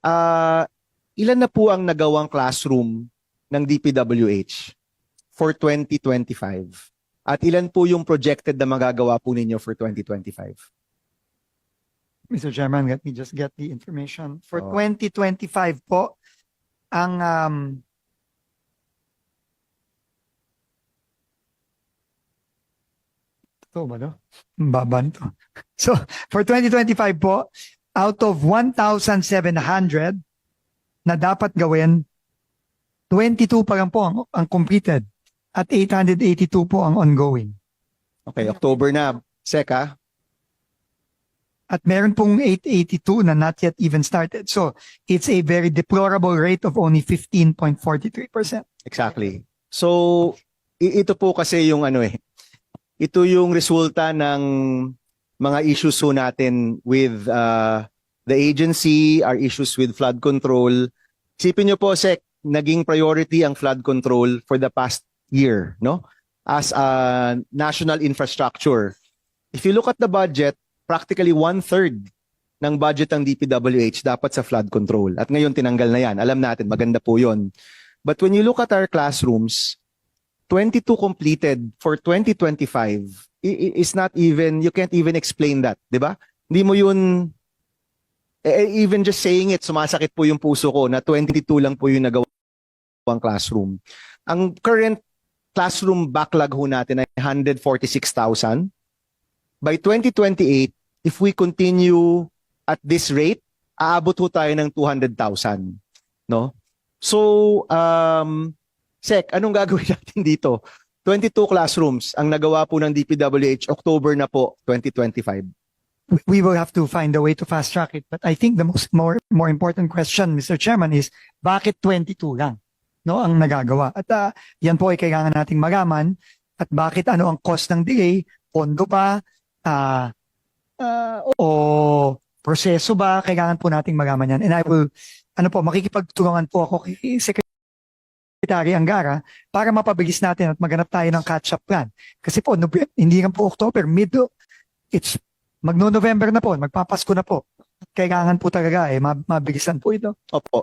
ah, ilan na po ang nagawang classroom ng DPWH for 2025? At ilan po yung projected na magagawa po ninyo for 2025? Mr. Chairman, let me just get the information. For Oh. 2025 po, ang um, Ito ba no? Ang Baba nito. So, for 2025 po, out of 1,700 na dapat gawin, 22 pa lang po ang, ang completed at 882 po ang ongoing. Okay, October na. Seka, At meron pong 882 na not yet even started. So, it's a very deplorable rate of only 15.43%. exactly. So, ito po kasi yung ano eh, ito yung resulta ng mga issues po natin with uh, the agency, our issues with flood control. Isipin nyo po, Sek, naging priority ang flood control for the past year, no? As a national infrastructure. If you look at the budget, practically one-third ng budget ng DPWH dapat sa flood control. At ngayon tinanggal na yan. Alam natin, maganda po yon. But when you look at our classrooms, 22 completed for 2025 i- i- is not even, you can't even explain that, di ba? Hindi mo yun, eh, eh, even just saying it, sumasakit po yung puso ko na 22 lang po yung nagawang classroom. Ang current classroom backlog ho natin ay 146,000. By 2028, if we continue at this rate, aabot ho tayo ng 200,000. No? So, um, Sek, anong gagawin natin dito? 22 classrooms ang nagawa po ng DPWH October na po 2025. We- will have to find a way to fast track it. But I think the most more more important question, Mr. Chairman, is bakit 22 lang no ang nagagawa? At ah, yan po ay kailangan nating malaman at bakit ano ang cost ng delay, pondo ba, ah, ah, o proseso ba, kailangan po nating malaman yan. And I will, ano po, makikipagtulungan po ako kay Secretary Angara para mapabilis natin at maganap tayo ng catch-up plan. Kasi po, hindi lang po October, mid, it's magno-November na po, magpapasko na po. Kailangan po talaga eh, ma- mabilisan po ito. Opo.